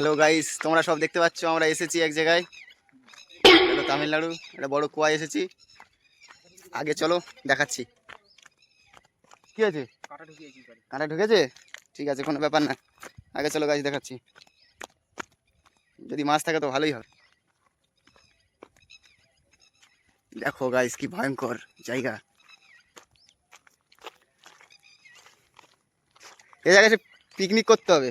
Hello guys তোমরা সব দেখতে পাচ্ছ, আমরা এসেছি এক জায়গায়। তামিলনাড়ু, একটা বড় কুয়া এসেছি। আগে চলো, দেখাচ্ছি। কি আছে কাঁটা ঢুকেছে? ঠিক আছে, কোনো ব্যাপার না। আগে চলো গাছ দেখাচ্ছি। যদি মাছ থাকে তো ভালোই হবে দেখো গাইস কি ভয়ঙ্কর জায়গা। এ জায়গায় পিকনিক করতে হবে।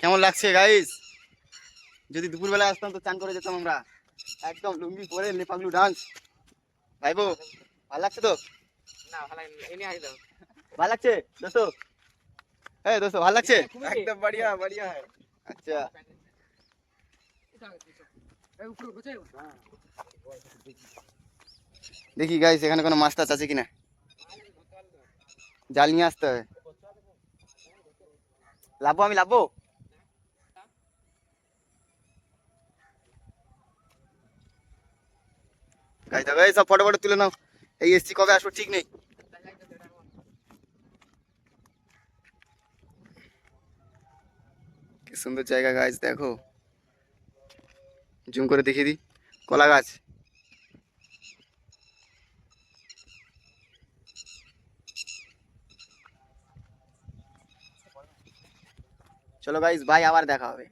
কেমন লাগছে গাইস যদি দুপুরবেলায় আসতাম তো চান করে যেতাম আমরা। একদম লুঙ্গি পরে লেপাগলু ডান্স ভাইবো ভালো লাগছে তো? না ভালো লাগছে ভালো লাগছে? দোস্ত? হ্যাঁ দোস্ত ভালো লাগছে? একদম বাড়িয়া বাড়িয়া আচ্ছা। দেখি গাইস এখানে কোনো মাছ টাছ আছে কিনা? জাল নিয়ে আসতে হবে লাভবো আমি লাভবো গাইস, দেখো, এই সব ফটো ফটো তুলে নাও। এই এসছি কবে আসব ঠিক নেই। কি সুন্দর জায়গা গাছ দেখো। জুম করে দেখিয়ে দিই। কলা গাছ। চলো গাইস বাই আবার দেখা হবে।